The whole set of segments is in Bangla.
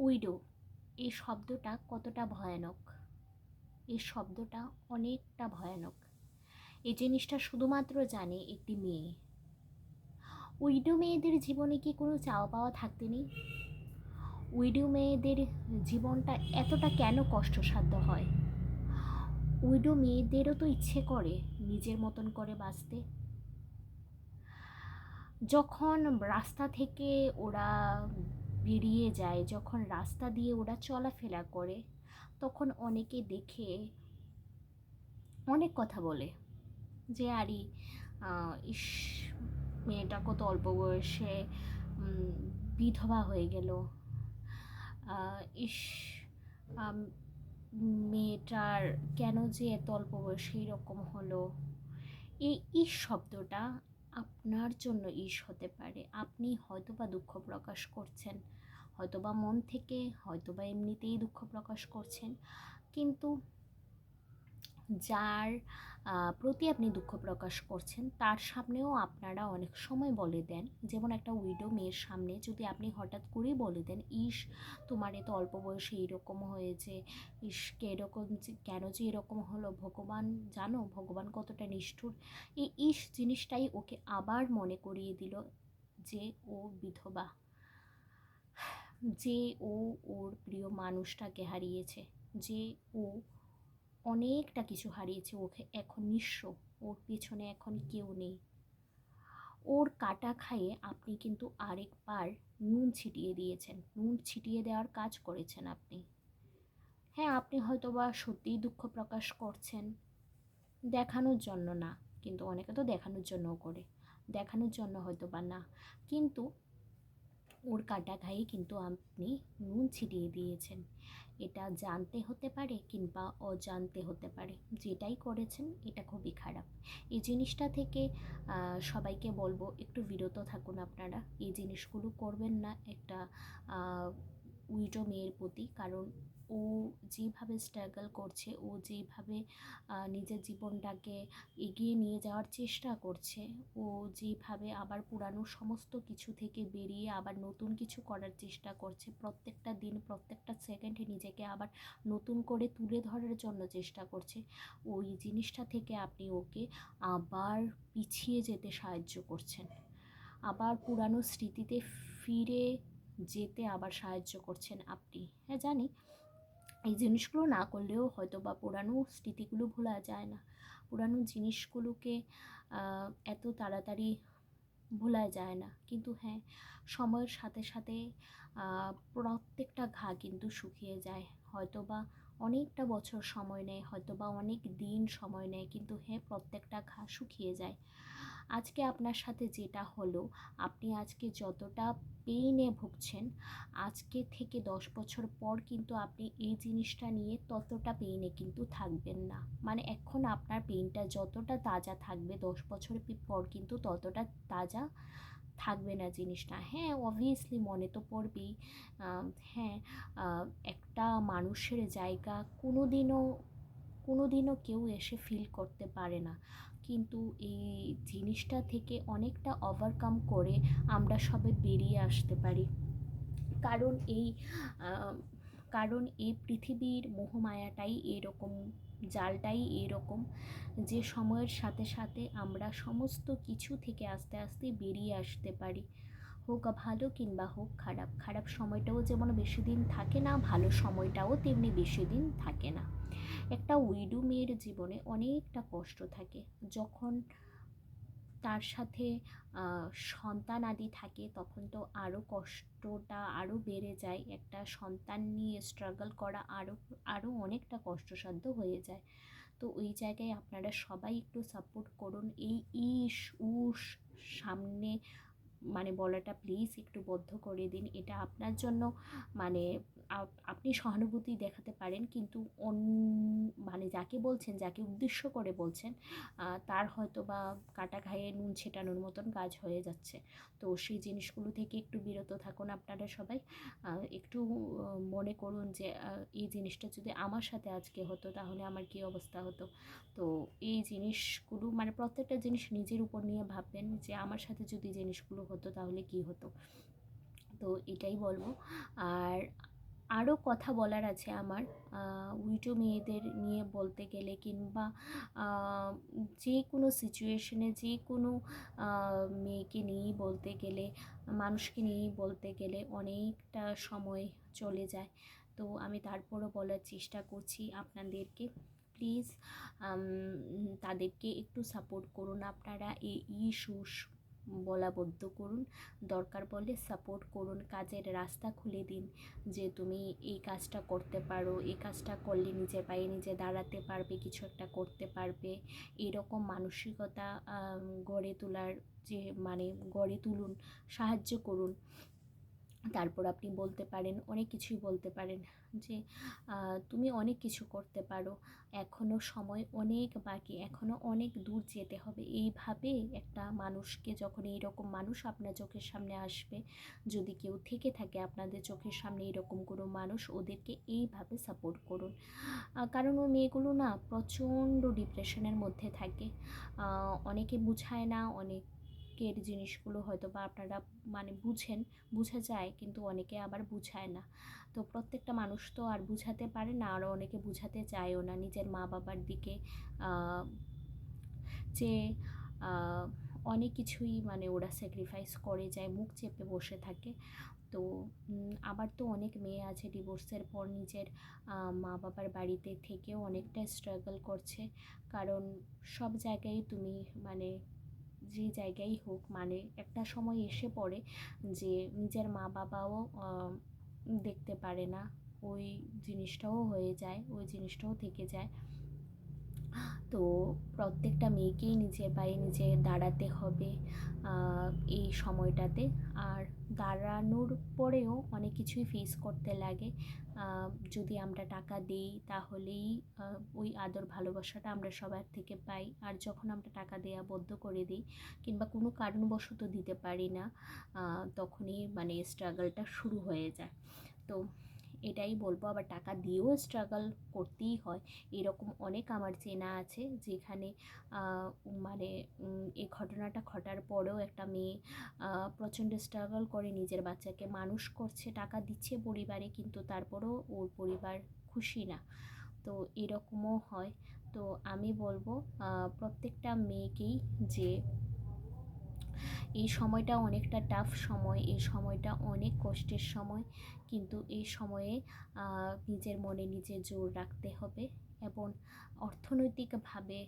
উইডো, এই শব্দটা কতটা ভয়ানক? এই শব্দটা অনেকটা ভয়ানক। এই জিনিসটা শুধুমাত্র জানে একটি মেয়ে। উইডো মেয়েদের জীবনে কি কোনো চাওয়া পাওয়া থাকতে নেই? উইডো মেয়েদের জীবনটা এতটা কেন কষ্টসাধ্য হয়? উইডো মেয়েদেরও তো ইচ্ছে করে নিজের মতন করে বাঁচতে। যখন রাস্তা থেকে ওরা বেরিয়ে যায় যখন রাস্তা দিয়ে ওরা চলাফেরা করে, তখন অনেকে দেখে, অনেক কথা বলে যে, আরে ইস, মেয়েটা কত অল্প বয়সে বিধবা হয়ে গেল। ইস মেয়েটার কেন যে এত অল্প বয়সে এরকম হলো? এই ইস শব্দটা আপনার জন্য ইস হতে পারে। আপনি হয়তোবা দুঃখ প্রকাশ করছেন, হয়তোবা মন থেকে, হয়তোবা এমনিতেই দুঃখ প্রকাশ করছেন, কিন্তু যার প্রতি আপনি দুঃখ প্রকাশ করছেন, তার সামনেও আপনারা অনেক সময় বলে দেন। যেমন একটা উইডো মেয়ের সামনে যদি আপনি হঠাৎ করেই বলে দেন, ইস, তোমার এত অল্প বয়সে এরকম হয়েছে, ইস এরকম কেন যে এরকম হলো, ভগবান জানো, ভগবান কতটা নিষ্ঠুর। এই ইস জিনিসটাই ওকে আবার মনে করিয়ে দিল যে ও বিধবা, যে ও ওর প্রিয় মানুষটাকে হারিয়েছে, যে ও অনেকটা কিছু হারিয়েছে ওকে এখন নিঃস্ব। ওর পেছনে এখন কেউ নেই। ওর কাটা খাইয়ে আপনি কিন্তু আরেকবার নুন ছিটিয়ে দিয়েছেন। নুন ছিটিয়ে দেওয়ার কাজ করেছেন আপনি। হ্যাঁ আপনি হয়তো বা সত্যিই দুঃখ প্রকাশ করছেন। দেখানোর জন্য না, কিন্তু অনেকে তো দেখানোর জন্যও করে। দেখানোর জন্য হয়তো বা না। কিন্তু ওর কাটা খাইয়ে কিন্তু আপনি নুন ছিটিয়ে দিয়েছেন। এটা জানতে হতে পারে কিংবা অজান্তে হতে পারে। যেটাই করেছেন, এটা খুবই খারাপ। এই জিনিসটা থেকে সবাইকে বলব, একটু বিরত থাকুন আপনারা। এই জিনিসগুলো করবেন না একটা উইডো মেয়ের প্রতি। কারণ ও যেভাবে স্ট্রাগল করছে, ও যেভাবে নিজের জীবনটাকে এগিয়ে নিয়ে যাওয়ার চেষ্টা করছে, ও যেভাবে আবার পুরানো সমস্ত কিছু থেকে বেরিয়ে আবার নতুন কিছু করার চেষ্টা করছে, প্রত্যেকটা দিন, প্রত্যেকটা সেকেন্ডে নিজেকে আবার নতুন করে তুলে ধরার জন্য চেষ্টা করছে, ওই জিনিসটা থেকে আপনি ওকে আবার পিছিয়ে যেতে সাহায্য করছেন, আবার পুরানো স্মৃতিতে ফিরে যেতে আবার সাহায্য করছেন আপনি হ্যাঁ জানি? এই জিনিসগুলো না করলেও হয়তো বা পুরানো স্মৃতিগুলো ভোলা যায় না। পুরানো জিনিসগুলোকে এত তাড়াতাড়ি ভোলা যায় না। কিন্তু হ্যাঁ সময়ের সাথে সাথে প্রত্যেকটা ঘা কিন্তু শুকিয়ে যায়। হয়তো বা অনেকটা বছর সময় নেয় হয়তো বা অনেক দিন সময় নেয় কিন্তু হ্যাঁ প্রত্যেকটা ঘা শুকিয়ে যায়। আজকে আপনার সাথে যেটা হলো আপনি আজকে যতটা পেইনে ভুগছেন আজকে থেকে দশ বছর পর কিন্তু আপনি এই জিনিসটা নিয়ে ততটা পেইনে কিন্তু থাকবেন না। মানে এখন আপনার পেইনটা যতটা তাজা থাকবে দশ বছর পর কিন্তু ততটা তাজা থাকবে না জিনিসটা। হ্যাঁ অবভিয়াসলি মনে তো পড়বেই হ্যাঁ আহ, একটা মানুষের জায়গা কোনো দিনও কোনো দিনও কেউ এসে ফিল করতে পারে না। কিন্তু এই জিনিসটা থেকে অনেকটা ওভারকাম করে আমরা সবে বেরিয়ে আসতে পারি। কারণ এই কারণ এই পৃথিবীর মোহমায়াটাই এরকম, জালটাই এরকম। যে সময়ের সাথে সাথে আমরা সমস্ত কিছু থেকে আস্তে আস্তে বেরিয়ে আসতে পারি। হোক ভালো কিংবা হোক খারাপ খারাপ সময়টাও যেমন বেশি দিন থাকে না, ভালো সময়টাও তেমনি বেশি দিন থাকে না। একটা উইডু মেয়ের জীবনে অনেকটা কষ্ট থাকে। যখন তার সাথে সন্তান আদি থাকে, তখন তো আরও কষ্টটা আরও বেড়ে যায়। একটা সন্তান নিয়ে স্ট্রাগল করা আরও আরও অনেকটা কষ্টসাধ্য হয়ে যায়। তো ওই জায়গায় আপনারা সবাই একটু সাপোর্ট করুন। এই ইস, উস, সামনে মানে বলাটা প্লিজ একটু বদ্ধ করে দিন। এটা আপনার জন্য মানে আপনি সহানুভূতি দেখাতে পারেন কিন্তু অন মানে যাকে বলছেন, যাকে উদ্দেশ্য করে বলছেন তার হয়তো বা কাটা ঘায়ে নুন ছেটানোর মতন কাজ হয়ে যাচ্ছে। তো সেই জিনিসগুলো থেকে একটু বিরত থাকুন আপনারা সবাই। একটু মনে করুন যে এই জিনিসটা যদি আমার সাথে আজকে হতো তাহলে আমার কী অবস্থা হতো। তো এই জিনিসগুলো মানে প্রত্যেকটা জিনিস নিজের উপর নিয়ে ভাববেন যে, আমার সাথে যদি জিনিসগুলো হতো তাহলে কি হতো? তো এটাই বলব। আর আরও কথা বলার আছে আমার উইটো মেয়েদের নিয়ে বলতে গেলে কিংবা যে কোনো সিচুয়েশনে যে কোনো মেয়েকে নিয়েই বলতে গেলে, মানুষকে নিয়েই বলতে গেলে অনেকটা সময় চলে যায়। তো আমি তারপরও বলার চেষ্টা করছি আপনাদেরকে। প্লিজ তাদেরকে একটু সাপোর্ট করুন আপনারা। এই ইস্যুস বলা বদ্ধ করুন। দরকার পড়লে সাপোর্ট করুন। কাজের রাস্তা খুলে দিন যে তুমি এই কাজটা করতে পারো, এই কাজটা করলে নিজের পায়ে নিজে দাঁড়াতে পারবে, কিছু একটা করতে পারবে। এরকম মানসিকতা গড়ে তোলার যে মানে গড়ে তুলুন, সাহায্য করুন। তারপর আপনি বলতে পারেন, অনেক কিছুই বলতে পারেন যে তুমি অনেক কিছু করতে পারো এখনও সময় অনেক বাকি এখনও অনেক দূর যেতে হবে। এইভাবে একটা মানুষকে যখন এইরকম মানুষ আপনার চোখের সামনে আসবে, যদি কেউ থেকে থাকে আপনাদের চোখের সামনে এরকম কোনো মানুষ, ওদেরকে এইভাবে সাপোর্ট করুন। কারণ ওই মেয়েগুলো না প্রচণ্ড ডিপ্রেশনের মধ্যে থাকে। অনেকে বুঝায় না, অনেক এর জিনিসগুলো হয়তো বা আপনারা মানে বুঝেন, বুঝা যায় কিন্তু অনেকে আবার বুঝায় না। তো প্রত্যেকটা মানুষ তো আর বুঝাতে পারে না আরও অনেকে বুঝাতে চায়ও না নিজের মা বাবার দিকে। যে অনেক কিছুই মানে ওরা স্যাক্রিফাইস করে যায়, মুখ চেপে বসে থাকে। তো আবার তো অনেক মেয়ে আছে ডিভোর্সের পর নিজের মা বাবার বাড়িতে থেকেও অনেকটা স্ট্রাগল করছে। কারণ সব জায়গায় তুমি মানে যে জায়গায় হোক মানে একটা সময় এসে পড়ে যে নিজের মা বাবাও দেখতে পারে না। ওই জিনিসটাও হয়ে যায়, ওই জিনিসটাও থেকে যায়। তো প্রত্যেকটা মেয়েকেই নিজের পায়ে নিজে দাঁড়াতে হবে এই সময়টাতে। আর দাঁড়ানোর পরেও অনেক কিছুই ফেস করতে লাগে। যদি আমরা টাকা দিই তাহলেই ওই আদর ভালোবাসাটা আমরা সবার থেকে পাই। আর যখন আমরা টাকা দেওয়া বদ্ধ করে দিই কিংবা কোনো কারণবশত দিতে পারি না তখনই মানে স্ট্রাগলটা শুরু হয়ে যায়। তো এটাই বলব। আবার টাকা দিয়েও স্ট্রাগল করতেই হয়। এরকম অনেক আমার চেনা আছে যেখানে মানে এই ঘটনাটা ঘটার পরেও একটা মেয়ে প্রচণ্ড স্ট্রাগল করে নিজের বাচ্চাকে। মানুষ করছে, টাকা দিচ্ছে পরিবারে কিন্তু তারপরেও ওর পরিবার খুশি না। তো এরকমও হয়। তো আমি বলব প্রত্যেকটা মেয়েকেই যে এই সময়টা অনেকটা টাফ সময়, এই সময়টা অনেক কষ্টের সময়, কিন্তু এই সময়ে নিজের মনে নিজে জোর রাখতে হবে এবং অর্থনৈতিকভাবে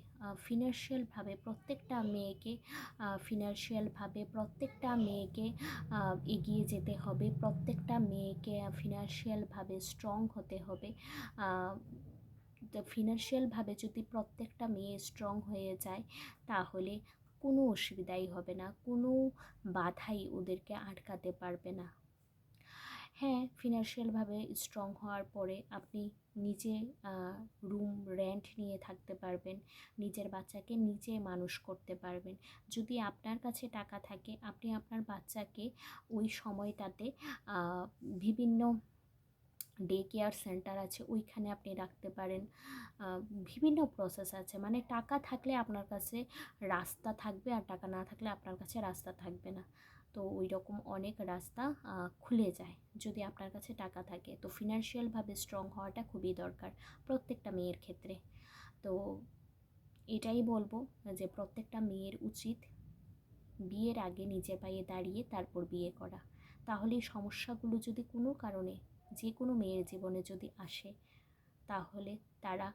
ফিনান্সিয়ালভাবে প্রত্যেকটা মেয়েকে ফিনান্সিয়ালভাবে প্রত্যেকটা মেয়েকে এগিয়ে যেতে হবে, প্রত্যেকটা মেয়েকে ফিনান্সিয়ালভাবে স্ট্রং হতে হবে ফিনান্সিয়ালভাবে যদি প্রত্যেকটা মেয়ে স্ট্রং হয়ে যায়, তাহলে কোনো অসুবিধাই হবে না, কোনো বাধাই ওদেরকে আটকাতে পারবে না। হ্যাঁ ফিনান্সিয়ালভাবে স্ট্রং হওয়ার পরে আপনি নিজে রুম রেন্ট নিয়ে থাকতে পারবেন, নিজের বাচ্চাকে নিজে মানুষ করতে পারবেন। যদি আপনার কাছে টাকা থাকে, আপনি আপনার বাচ্চাকে ওই সময়টাতে বিভিন্ন ডে কেয়ার সেন্টার আছে, ওইখানে আপনি রাখতে পারেন। বিভিন্ন প্রসেস আছে। মানে টাকা থাকলে আপনার কাছে রাস্তা থাকবে আর টাকা না থাকলে আপনার কাছে রাস্তা থাকবে না। তো ওই রকম অনেক রাস্তা খুলে যায় যদি আপনার কাছে টাকা থাকে। তো ফিনান্সিয়ালভাবে স্ট্রং হওয়াটা খুবই দরকার প্রত্যেকটা মেয়ের ক্ষেত্রে। তো এটাই বলব যে প্রত্যেকটা মেয়ের উচিত বিয়ের আগে নিজের পায়ে দাঁড়িয়ে তারপর বিয়ে করা। তাহলে সমস্যাগুলো যদি কোনো কারণে যে কোনো মেয়ের জীবনে যদি আসে, তাহলে তারা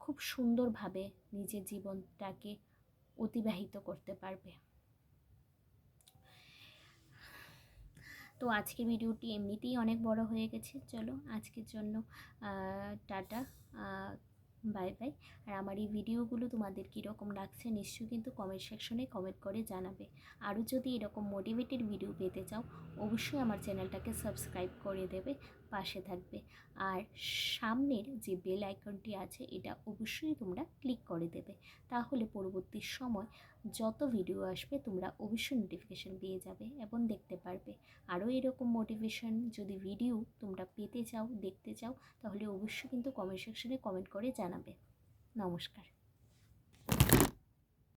খুব সুন্দরভাবে নিজের জীবনটাকে অতিবাহিত করতে পারবে। তো আজকে ভিডিওটি এমনিতেই অনেক বড় হয়ে গেছে। চলো আজকের জন্য টাটা। Bye bye. আর আমার এই ভিডিওগুলো তোমাদের কীরকম লাগছে নিশ্চয়ই কিন্তু কমেন্ট সেকশনে কমেন্ট করে জানাবে। আরও যদি এরকম মোটিভেটেড ভিডিও পেতে চাও, অবশ্যই আমার চ্যানেলটাকে সাবস্ক্রাইব করে দেবে। পাশে থাকবে। আর সামনের যে বেল আইকনটি আছে, এটা অবশ্যই তোমরা ক্লিক করে দেবে। তাহলে পরবর্তী সময় যত ভিডিও আসবে, তোমরা অবশ্যই নোটিফিকেশান পেয়ে যাবে এবং দেখতে পারবে। আরও এরকম মোটিভেশন যদি ভিডিও তোমরা পেতে চাও, দেখতে চাও, তাহলে অবশ্যই কিন্তু কমেন্ট সেকশনে কমেন্ট করে জানাবে। নমস্কার।